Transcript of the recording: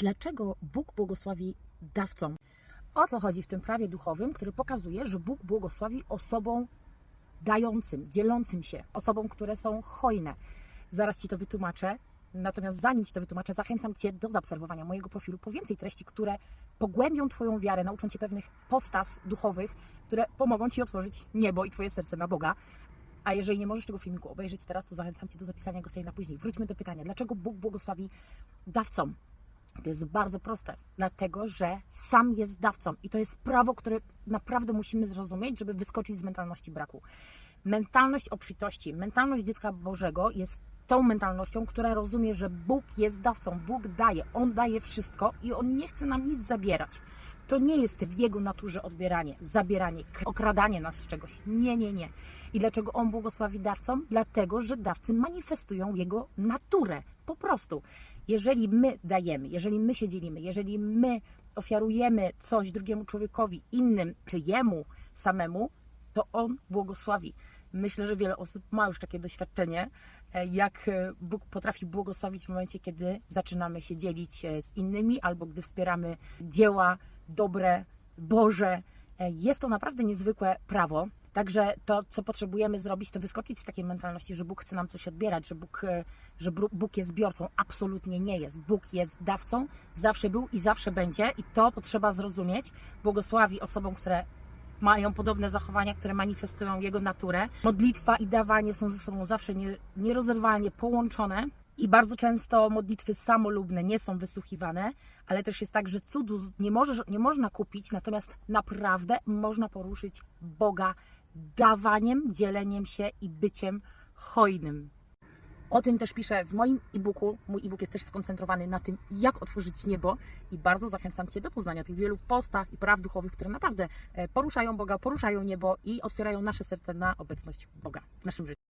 Dlaczego Bóg błogosławi dawcom? O co chodzi w tym prawie duchowym, który pokazuje, że Bóg błogosławi osobom dającym, dzielącym się, osobom, które są hojne. Zaraz Ci to wytłumaczę. Natomiast zanim Ci to wytłumaczę, zachęcam Cię do zaobserwowania mojego profilu po więcej treści, które pogłębią Twoją wiarę, nauczą Cię pewnych postaw duchowych, które pomogą Ci otworzyć niebo i Twoje serce na Boga. A jeżeli nie możesz tego filmiku obejrzeć teraz, to zachęcam Cię do zapisania go sobie na później. Wróćmy do pytania, dlaczego Bóg błogosławi dawcom? To jest bardzo proste, dlatego że sam jest dawcą i to jest prawo, które naprawdę musimy zrozumieć, żeby wyskoczyć z mentalności braku. Mentalność obfitości, mentalność dziecka Bożego jest tą mentalnością, która rozumie, że Bóg jest dawcą, Bóg daje, On daje wszystko i On nie chce nam nic zabierać. To nie jest w Jego naturze odbieranie, zabieranie, okradanie nas z czegoś. Nie, nie, nie. I dlaczego On błogosławi dawcom? Dlatego, że dawcy manifestują Jego naturę. Po prostu. Jeżeli my dajemy, jeżeli my się dzielimy, jeżeli my ofiarujemy coś drugiemu człowiekowi, innym, czy Jemu samemu, to On błogosławi. Myślę, że wiele osób ma już takie doświadczenie, e, jak e, Bóg potrafi błogosławić w momencie, kiedy zaczynamy się dzielić e, z innymi, albo gdy wspieramy dzieła dobre, Boże. Jest to naprawdę niezwykłe prawo. Także to, co potrzebujemy zrobić, to wyskoczyć z takiej mentalności, że Bóg chce nam coś odbierać, że Bóg, e, że Bóg jest zbiorcą. Absolutnie nie jest. Bóg jest dawcą, zawsze był i zawsze będzie, i to potrzeba zrozumieć. Błogosławi osobom, które mają podobne zachowania, które manifestują jego naturę. Modlitwa i dawanie są ze sobą zawsze nie, nierozerwalnie połączone. I bardzo często modlitwy samolubne nie są wysłuchiwane, ale też jest tak, że cudu nie, możesz, nie można kupić, natomiast naprawdę można poruszyć Boga dawaniem, dzieleniem się i byciem hojnym. O tym też piszę w moim e-booku. Mój e-book jest też skoncentrowany na tym, jak otworzyć niebo i bardzo zachęcam Cię do poznania tych wielu postaw i praw duchowych, które naprawdę e, poruszają Boga, poruszają niebo i otwierają nasze serce na obecność Boga w naszym życiu.